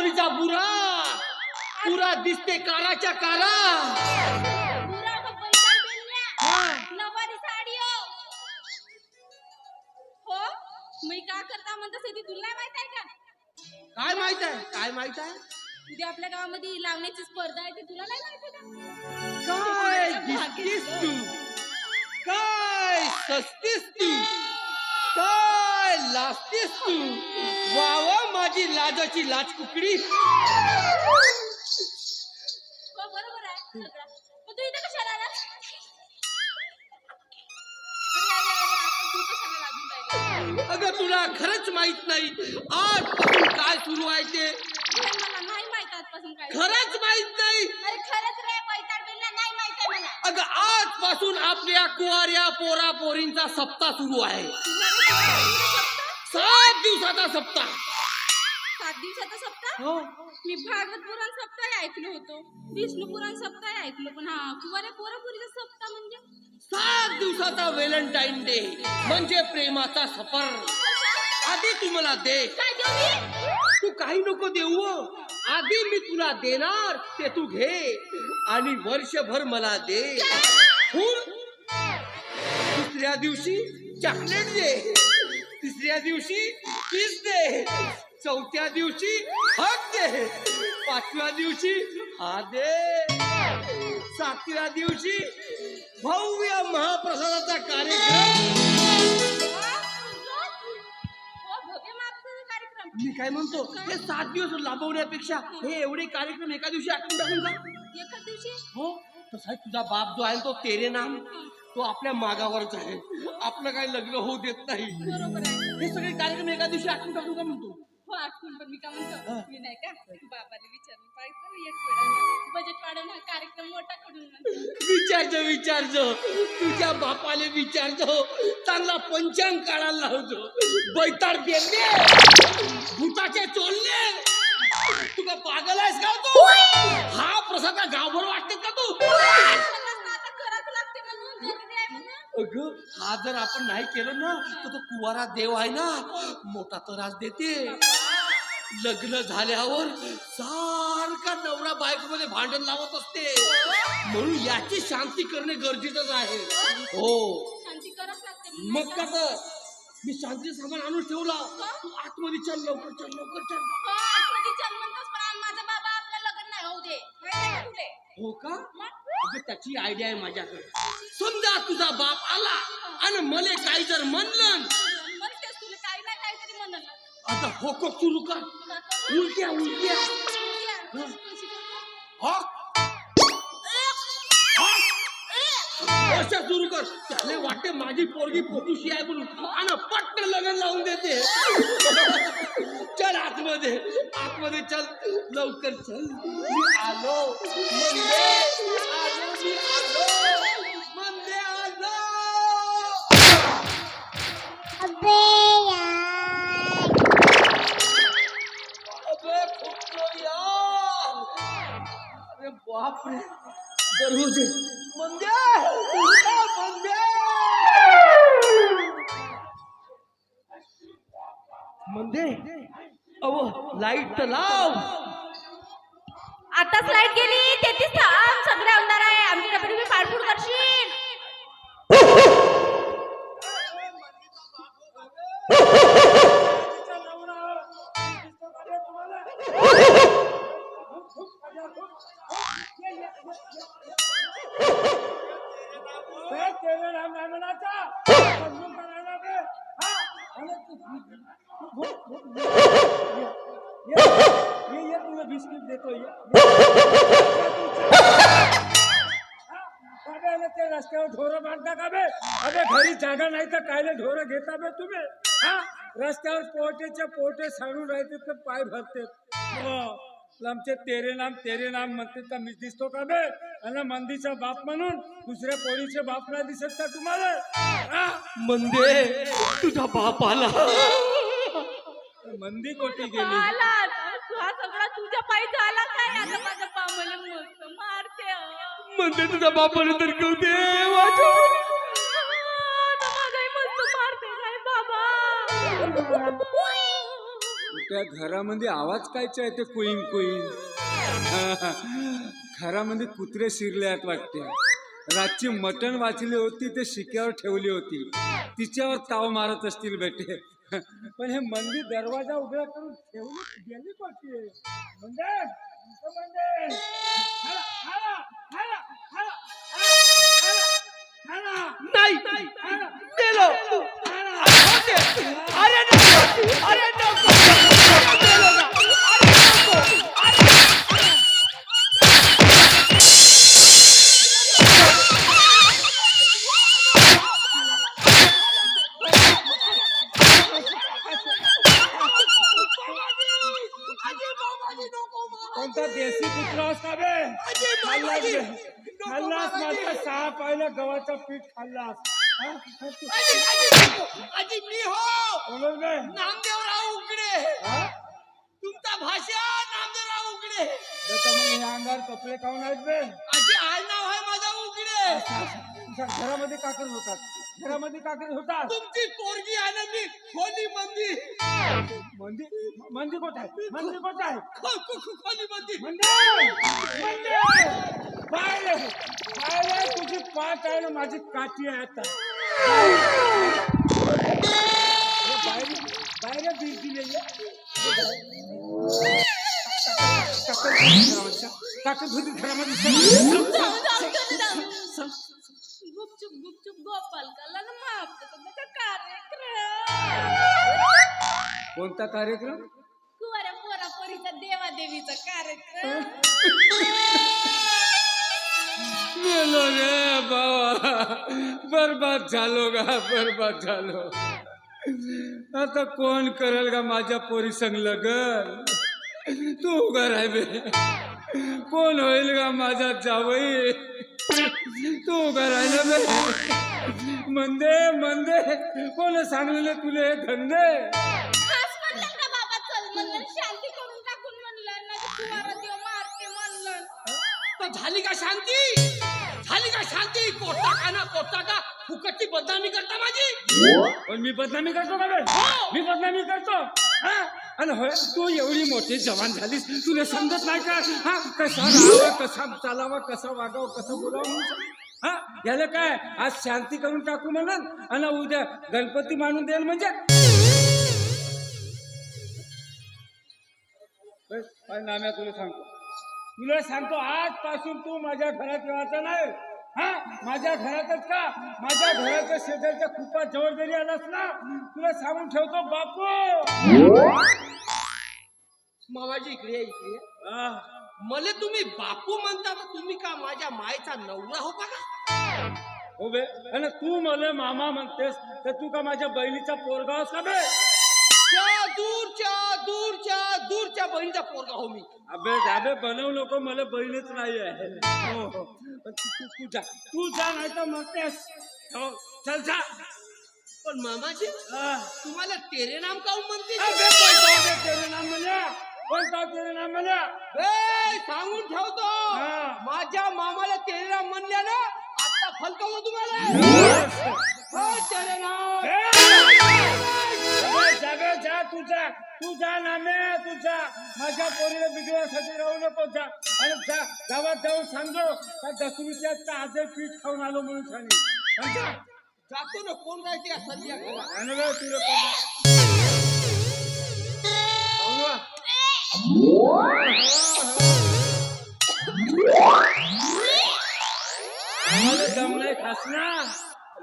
परीचा बुरा. पुरा दिसते काराच्या कारा. नवारी साडी हो. हो? मी का करता म्हणतो ती तुला नाही माहीत आहे का? काय माहीत आहे? काय माहीत आहे? उद्या आपल्या गावामध्ये लावण्याची स्पर्धा आहे ते तुला नाही माहीत आहे का? काय दिसतीस तू? काय सस्तीस तू? लाजतीस तू. वावा माझी लाजाची लाज कुकडी हो बरोबर आहे सगळं. पण तू इथं कशाला आलास? अरे, अरे, अरे, आपण तू कशाला लागून राहिला? अगं तुला खरंच माहीत नाही आजपासून काय सुरू आहे ते? मला नाही माहीत आजपासून काय खरंच माहीत नाही. अरे खरंच रे पैताड बिल्ला नाही माहीत आहे मला. अगं आजपासून आपल्या कुवाऱ्या पोरा पोरींचा सप्ताह सुरू आहे? सात दिवसाचा सप्ताह. सात दिवसाचा सप्ताह? हो. मी भागवत पुराण सप्ताह ऐकलो होतो. विष्णू पुराण सप्ताह ऐकलो पण हा कुवाऱ्या पोरापुरीचा सप्ताह म्हणजे? सात दिवसाचा व्हॅलेंटाईन डे म्हणजे प्रेमाचा सफर. आधी तू मला दे. काय देऊ मी? तू काही नको देऊ हो. आधी मी तुला देणार ते तू घे. आणि वर्षभर मला दे. फुल दुसऱ्या दिवशी चॉकलेट दे. तिसऱ्या दिवशी किस दे चौथ्या दिवशी हक दे पाचव्या दिवशी हा दे सातव्या दिवशी भव्य महाप्रसादाचा कार्यक्रम. मी काय म्हणतो हे सात दिवस लांबवण्यापेक्षा हे एवढे कार्यक्रम एका दिवशी आटून टाकून का? एका दिवशी? हो तसा तुझा बाप जो आहे तो तेरे नाम. तो आपल्या मागावरच आहे. आपलं काही लग्न होऊ देत नाही. बरोबर आहे. हे सगळे कार्यक्रम एका दिवशी आटून टाकून का म्हणतो? हो आठवण पण मी काय म्हणतो. मी नाही का? बाबाला विचारून पाहिजे एक वेळा. बजेट वाढवून हा कार्यक्रम मोठा करून म्हणतो. विचारजो विचारजो तुझ्या बापाले विचारजो चांगला पंचांग काढायला लावतो. बैताड पेरले भूताचे चोलले तुका पागल आहेस का तू? हा प्रसाद का गावभर वाटते का तू? अगं हा जर आपण नाही केलं ना तर तो कुवारा देव आहे ना मोठा त्रास देते. लग्न झाल्यावर सारखा नवरा बायको मध्ये भांडण लावत असते. म्हणून याची शांती करणे गरजेचंच आहे. हो. मग कसं मी शांती सामान आणून ठेवला. तू आतमध्ये चल लवकर चल लवकर चल. हो, आज का? हो का? अगं त्याची आयडिया आहे माझ्याकडे. समजा तुझा बाप आला. आणि मले काही जर म्हणलं. म्हणतेस तुला काही ना काहीतरी म्हणलं. आता होको सुरू कर. उलट्या उलट्या? हॉक अशा सुरू कर. त्याला वाटते माझी पोरगी पोटूशी आहे म्हणून. आणि पट्ट लग्न लावून देते. चल आतमध्ये. आतमध्ये चल. लवकर चल. मी आलो. आलो मी आलो मंदे आलो अबे फुटलो यार अरे बाप रे दरवाजे मंदे ए, मंदे मंदे अहो लाइट तर लाव आताच लाइट गेली. तेहतीस थांब सगळे अंधार आहे ये ये तुला बिस्किट देतो ये अबे ते रस्त्यावर ढोरं बांधता का बे अबे घरी जागा नाही तर कायले ढोरं घेता बे तुम्ही हा रस्त्यावर पोटेच्या पोटे सांडून राहते तर पाय भरते आमचे तेरे नाम तेरे नाम म्हणते तर मी दिसतो का बे आणि मंदीचा बाप म्हणून दुसऱ्या पोरीचे बाप नाही दिसत का तुम्हाला हा? मंदे तुझा बाप आला मंदी कोटी गेली आला तू हा सगळा तुझ्या पायी झाला काय आता मस्त मारते. मंदे तुझा बाप आला तर घेऊ दे वाचव. आता माझाही मस्त मारते काय बाबा? त्या घरामध्ये आवाज कायचा आहे ते कुईन कुईन. घरामध्ये कुत्रे शिरले आहेत वाटते. रातची मटण वाचली होती ते शिक्यावर ठेवली होती. तिच्यावर ताव मारत असतील बेटे. पण हे मंदिर दरवाजा उघडा करून ठेवली गेली कोणती म्हणजे म्हणजे हाला, हाला, हाला, हाला, हाला, हाला, हाला. नाही मेलो अरे नको अरे नको मेलो पीठ खाल्लास? आजी मी हो. नामदेवराव उकडे? तुमचा भाषा नामदेवराव उकडे मग हे अंगावर कपडे काऊन आहेत बे? आजी आडनाव आहे माझा उकडे घरामध्ये काकर होतात. घरामध्ये काकर होतात. तुमची पोरगी आनंदी खोली मंदी. मंदी? मंदी कोट आहे? मंदी कोट आहे? खोली मंदी. मंदी! मंदी! पाहिले पाहिले तुझी पाठ आहे ना माझी काठी आहे आता बाहेर बीज दिलेली आहे. काकर घरामध्ये गुपचूप गुपचूप गोपाल काला ना कार्यक्रम कोणता कार्यक्रम कुवाऱ्या पोरापोरीचा देवादेवीचा कार्यक्रम बरबाद झालो गा बरबाद झालो. आता कोण करेल का माझ्या पोरी संग लगन? तू उगा राह बे कोण होईल का माझा जावई? तू उगा राहिला बे. मंदे मंदे कोण सांगलेले तुले हे धंदे? खास म्हणलं का बाबा चल म्हणलं शांती करून टाकून म्हणलं ना कुवारा देव मारते म्हणलं. तर झाली का शांती? झाली का शांती? कोटा का ना का फुकटची बदनामी करता माझी? पण मी बदनामी करतो का बे? मी बदनामी करतो. हा? आणि होय तू एवढी मोठी जवान झालीस. तुला समजत नाही का? हा? कसा राहावं कसा चालावं कसं वागावं कसं बोलावं म्हणून सांग. हा? याला काय? आज शांती करून टाकू म्हणून? आणि उद्या गणपती मानून देईल म्हणजे? बस, नाम्या तुला सांगतो. तुला सांगतो आजपासून तू माझ्या घरात राहायचं नाही. हा माझ्या घरातच का? माझ्या घराच्या शेजारच्या खूपच जवळ जरी आलास ना तुला सांगून ठेवतो बापू! मामाजी इकडे या, इकडे या. मले तुम्ही बापू म्हणता तर तुम्ही का माझ्या मायचा नवरा हो का हो बे. आणि तू मला मामा म्हणतेस तर तू का माझ्या बहिणीचा पोरगावस का बे? दूरच्या दूरच्या दूरच्या बहिणीचा पोरगा हो मी. अबे जाबे बनवू नको मला बहीणच नाही आहे. हो हो. पण तू तू- तू जा. तू जा नाही तर म्हणतेस हो चल जा. पण मामाजी हा. तुम्हाला तेरे नाम काऊन म्हणते? अबे कोणता तेरे नाम म्हणल्या कोणता तेरे नाम ए, सांगून ठेवतो. हा. माझ्या मामाला तेरे नाम म्हणल्या ना आता फलकवलं तुम्हाला. हो, तेरे नाम. अबे, तुझा तू जा नामे तुझा. माझ्या पोरीला बिघडण्यासाठी राहू नको जा. आणि जा गावात जाऊन सांगतो का दसवीच्या ताजे पीठ खाऊन आलो म्हणून सांगे आणि जा. जातो ना कोण आणि बे, तुला दम नाही खास ना.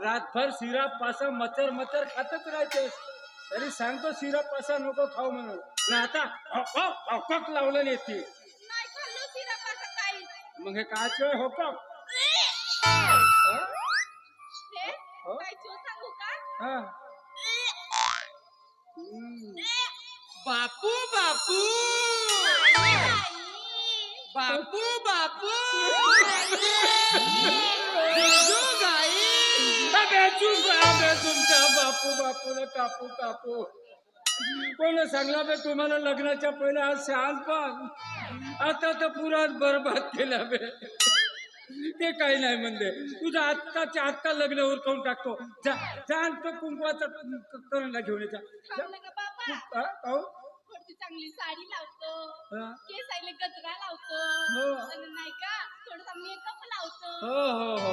रातभर सिराप पासा मचर मचर खातच राहतेस. तरी सांगतो सिराप पासा नको खाऊ म्हणून. ना आता हॉक हॉक लावलं येते नाही खाल्लो सिरपाचं काही. मग हे हो? काय चो सांगू का? हा. बापू बापू. बापू बापू. गाई अबे तुमच्या बापू बापूला कापू कापू कोण सांगला बे तुम्हाला लग्नाच्या पहिले आज शहाणपण आता तर पुराच बरबाद केला बे ते काही नाही म्हणले. तुझं आत्ताच्या आत्ता लग्न उरकवून टाकतो. जा जा आणि तो कुंकवाचा करंडा घेऊन ये जा. जा. थांबलं का बाबा काहून? पुढच्या मस्त चांगली साडी लावतो. हा. केसायले गजरा लावतो. हो. नाही का? थोडासा मेकअप लावतो. हो हो हो.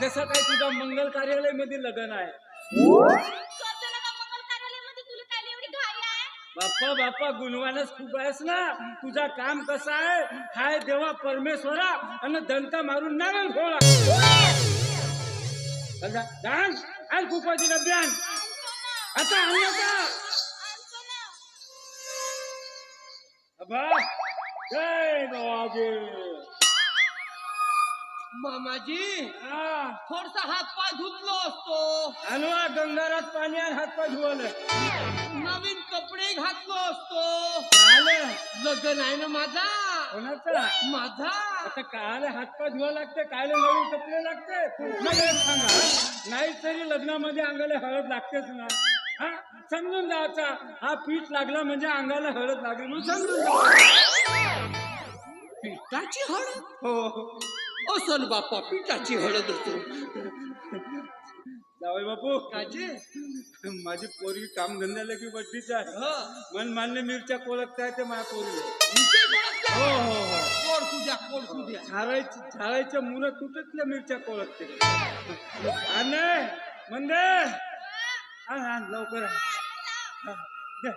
जसं काही तुझ्या मंगल कार्यालयमध्ये लग्न आहे. करतो ना का मंगल कार्यालयामध्ये तुला काय एवढी घाई आहे? बाप्पा बाप्पा गुणवानच खूप आहेस ना. तुझा काम कसं आहे? हाय देवा परमेश्वरा आणि दंत मारून नारळ घोळा. डान्स आण कुपाची डब्यान आता आणलं का आणतो ना अबा जय बाबाजी. मामाजी हा. थोडसा हात पाय धुतलो असतो. आणवा गंगारात पाणी आणि हातपाय धुवलं नवीन कपडे घातलो असतो. लग्न आहे ना माझा. कोणाचा? माझा. आता कायले हातपाय धुवा लागते कायले नवीन कपडे लागते? सांगा नाही तरी लग्नामध्ये अंगाला हळद लागतेच ना. हा? समजून जायचा. हा पीठ लागला म्हणजे अंगाला हळद लागली म्हणून समजून जायचं. पिठाची हळद? हो हो. असल बाप्पा पिठाची हळद असतो जावई बापू काचे माझी पोरगी काम धंद्याला की बड्डीच आहे. ह. मन मान्य मिरच्या कोलकताय ते माझ्या पोरगी विजय. हो हो हो. कोण तुझ्या कोण तुझ्या झाडायची झाडायच्या मुलं तुटतल्या मिरच्या कोळकते. आणि मंदे. आण आण लवकर आण. हा, दे.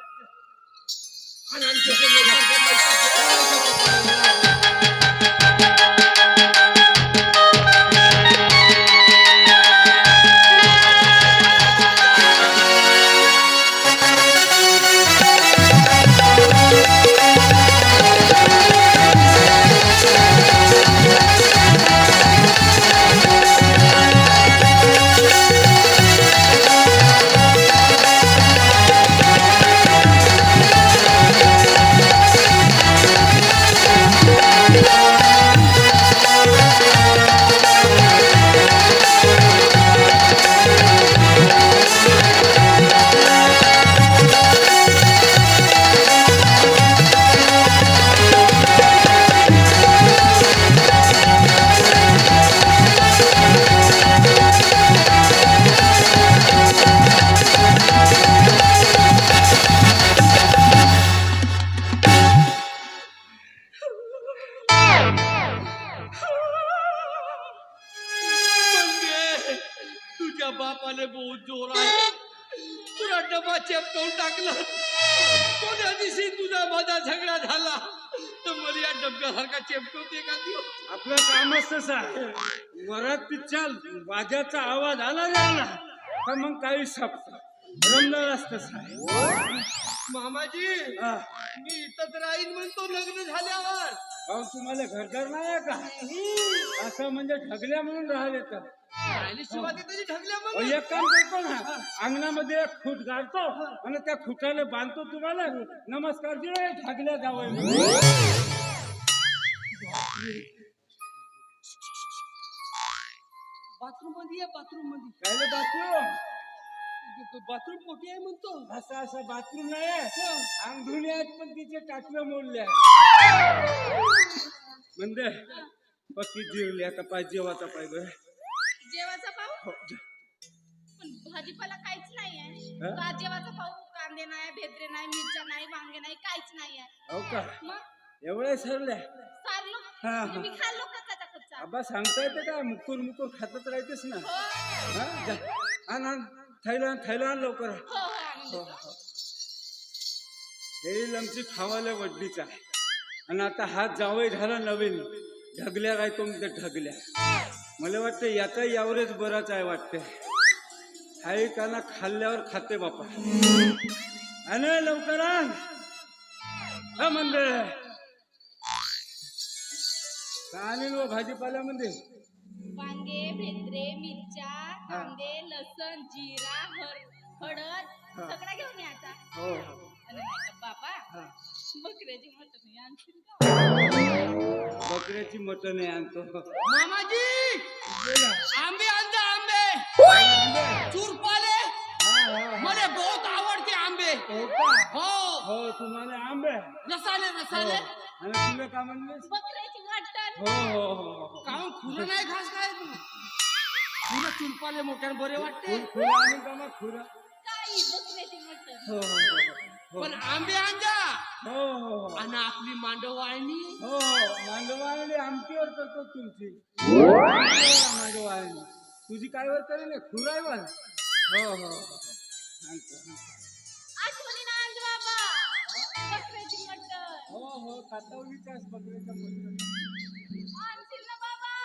बापाने बहुत जोर आहे तुला डबा चेपकावून टाकला। कोण्या दिवशी तुझा माझा झगडा झाला? तर मला या डब्यासारखा चेपकवते का देव आपलं कामच तसं आहे वरात चाल वाजाचा आवाज आला झाला तर मग काही सप रमणारच तसं आहे मामाजी हा. मी इथंच राहीन म्हणतो लग्न झाल्यावर. अहो तुम्हाला घरदार नाही आहे का? असं म्हणजे ढगल्या म्हणून राहिले तर. मग. एक काम करतो ना अंगणामध्ये एक खूट गाडतो आणि त्या खुटाला बांधतो तुम्हाला. नमस्कार दिले ढगल्या जावं बाथरूममध्ये बाथरूममध्ये. काय बाथरूम बाथरूम मोठी आहे म्हणतो. असं असं बाथरूम नाही आहे. अंग धुणे आहेत पण तिचे टाटलं मोडले म्हणजे पक्की जिरली आता पाय जेवाचा पाय ग जेवाचा पाऊ हो, जा. पण भाजीपाला काहीच नाही आहे हा? का जेवाचा पाऊ कांदे नाही भेद्रे नाही मिरच्या नाही वांगे नाही काहीच नाही आहे हो का? मग? एवढ्या सरल्या? सारलो. हा, म्हणजे हा. मी खाल्लो कच्चा कच्चा? आबा सांगता येते का मुकूर मुकूर खातच राहतेस ना. हो. हा जा. आण आण. थैला आण थैला आण लवकर. हो हो आणून देतो. हे. लमची खावाले वडलीच. आहे आणि आता हात जावई झाला नवीन. ढगल्या काय तो म्हणते ढगल्या? मला वाटतं याचा यावरेच बराच आहे वाटते. हाय काना खाल्ल्यावर खाते बापा. आणि लवकर. आण हा म्हणजे काय आणीन व भाजीपाल्यामध्ये वांगे भेद्रे मिरच्या कांदे लसण जिरा हळ हळद सगळा घेऊन यायचा हो. आणि का बाबा. बकऱ्याची मटण आणशील का बकऱ्याची मटण आहे आणतो. मामाजी. आंबे आणता आंबे. चुरपाले. हा, हा, हा. मला बहुत आवडते आंबे. हो? हो हो तुम्हाला आंबे रसाले रसाले. आणि तुला का बकऱ्याची मटण हो हो हो हो. काहून खुलं नाही घास काय तू तुला चुरपाले मोठ्यानं बरे वाटते. खुरा आणि का मग खुरा काही बकऱ्याची मटण हो हो हो हो. पण आंबे आणजा हो हो आणि आपली मांडवाळणी. हो मांडवाळी आमटीवर करतो तुमची. मांडवाळी तुझी काय वर करेल हे? खुराईवर हो हो हो. आणतो, बाबा? बकऱ्याची मटण. हो हो आणशील ना बाबा?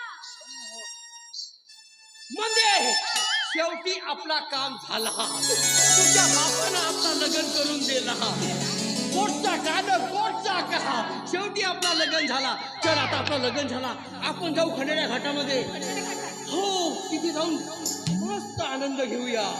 म्हणजे शेवटी आपला काम झाला. तुझ्या बापानं आपला लग्न करून दिला. कोटचा का कोटचा का शेवटी आपला लग्न झाला. चल आता आपलं लग्न झाला. आपण जाऊ खंडेऱ्या घाटामध्ये. हो तिथे जाऊन मस्त आनंद घेऊया.